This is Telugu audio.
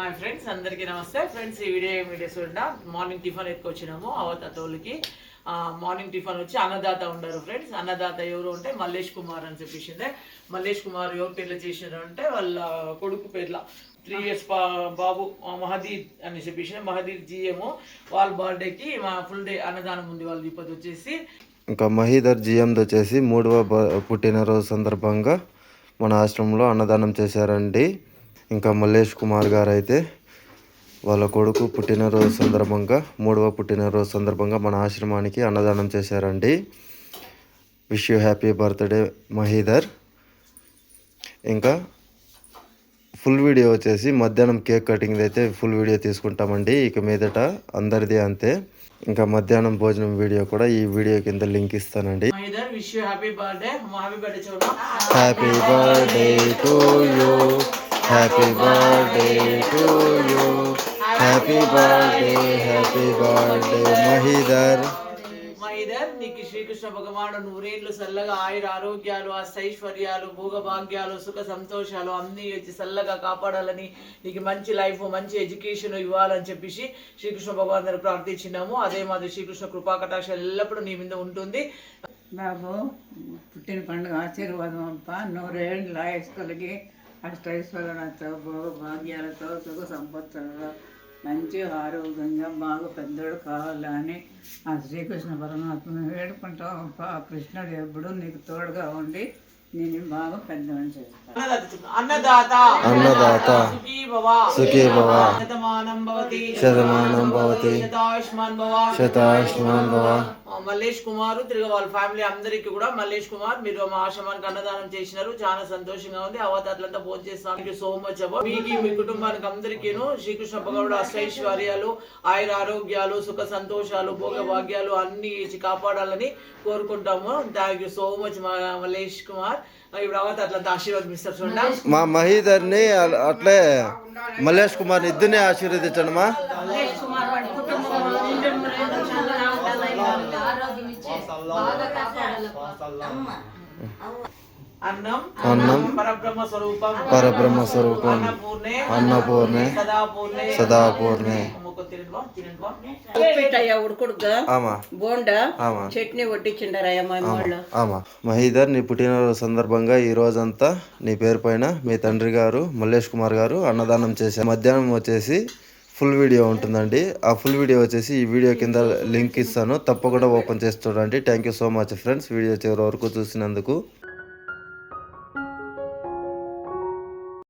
హాయ్ ఫ్రెండ్స్ అందరికీ నమస్తే. ఫ్రెండ్స్ ఈ వీడియో ఏం వీడియోస్ మార్నింగ్ టిఫిన్ ఎత్తుకొచ్చినాము అవతోళ్ళకి మార్నింగ్ టిఫిన్ వచ్చి అన్నదాత ఉండరు ఫ్రెండ్స్ అన్నదాత ఎవరు అంటే మల్లేష్ కుమార్ అని చెప్పేసిందే. మల్లేష్ కుమార్ ఎవరు పేర్లు చేసినారు అంటే వాళ్ళ కొడుకు పేర్ల. త్రీ ఇయర్స్ బాబు మహదీద్ అని చెప్పేసి మహదీద్ జిఎం వాళ్ళ బర్త్డేకి మా ఫుల్ డే అన్నదానం ఉంది వాళ్ళ ఇప్పుడు వచ్చేసి. ఇంకా మహీధర్ జిఎంది వచ్చేసి మూడవ పుట్టినరోజు సందర్భంగా మన ఆశ్రమంలో అన్నదానం చేశారండి. ఇంకా మల్లేష్ కుమార్ గారు అయితే వాళ్ళ కొడుకు పుట్టినరోజు సందర్భంగా మూడవ పుట్టినరోజు సందర్భంగా మన ఆశ్రమానికి అన్నదానం చేశారండి. Wish you happy birthday Mahidhar. ఇంకా ఫుల్ వీడియో వచ్చేసి మధ్యాహ్నం కేక్ కటింగ్ అయితే ఫుల్ వీడియో తీసుకుంటామండి. ఇక మీదట అందరిది అంతే. ఇంకా మధ్యాహ్నం భోజనం వీడియో కూడా ఈ వీడియో కింద లింక్ ఇస్తానండి. Birthday happy birthday to you happy birthday to you happy birthday happy birthday Mahidhar Mahidhar నీకు శ్రీకృష్ణ భగవానుడు నూరేళ్ళు చల్లగా ఆయుర ఆరోగ్యాలు అష్టైశ్వర్యాలు భోగభాగ్యాలు సుఖ సంతోషాలు అన్ని వచ్చి చల్లగా కాపాడాలని నీకు మంచి లైఫ్ మంచి ఎడ్యుకేషన్ ఇవ్వాలని చెప్పేసి శ్రీకృష్ణ భగవాన్ దగ్గర ప్రార్థించినాము. అదే మాదిరి శ్రీకృష్ణ కృపా కటాక్షాలు ఎల్లప్పుడూ నీ మీద ఉంటుంది. బాబు పుట్టిన పండుగ ఆశీర్వాదం అప్ప నూరేళ్ళు ఆయుష్ కలిగి అష్టైశ్వర్యాలతో భోగ భాగ్యాలతో సుఖ సంపత్తులతో మంచి ఆరోగ్యంగా బాగా పెద్దోడు కావాలని ఆ శ్రీకృష్ణ పరమాత్మను వేడుకుంటాం. ఆ కృష్ణుడు ఎప్పుడు నీకు తోడుగా ఉండి నేను బాగా పెద్దవాడిని చేస్తాను అన్నదాత. అన్నదాత. సుఖీ భవ శతమానం భవతి. శతమానం భవతి. శతాయుష్మాన్ భవ. శతాయుష్మాన్ భవ. ఆ, మల్లేష్ కుమార్ తిరిగి వాళ్ళ ఫ్యామిలీ అందరికీ కూడా మల్లేష్ కుమార్ మీరు మా ఆశ్రమానికి అన్నదానం చేసినారు. చాలా సంతోషంగా ఉంది. అవతారులంతా భోజనం చేస్తాను సో మచ్ అబ్బా. మీకు మీ కుటుంబానికి అందరికీను శ్రీకృష్ణ భగవానుడు అష్టైశ్వర్యాలు ఆయుర ఆరోగ్యాలు సుఖ సంతోషాలు భోగ భాగ్యాలు అన్ని ఇచ్చి కాపాడాలని కోరుకుంటాము. థ్యాంక్ యూ సో మచ్ మా మల్లేష్ కుమార్. ఇప్పుడు అవతారులంతా ఆశీర్వాదం చూడండి. మా మహీధర్ని అట్లే మల్లేష్ కుమార్ని ఇద్దరిని ఆశీర్వదించండి మా అన్నం అన్నం పరబ్రహ్మ స్వరూపం పరబ్రహ్మ స్వరూపం అన్నపూర్ణే సదాపూర్ణే మహీధర్ నీ పుట్టినరోజు సందర్భంగా ఈ రోజంతా నీ పేరు పైన మీ తండ్రి గారు మల్లేష్ కుమార్ గారు అన్నదానం చేశారు. మధ్యాహ్నం వచ్చేసి ఫుల్ వీడియో ఉంటుందండి. ఆ ఫుల్ వీడియో వచ్చేసి ఈ వీడియో కింద లింక్ ఇస్తాను. తప్పకుండా ఓపెన్ చేసి చూడండి. Thank you so much friends video చివరి వరకు చూసినందుకు.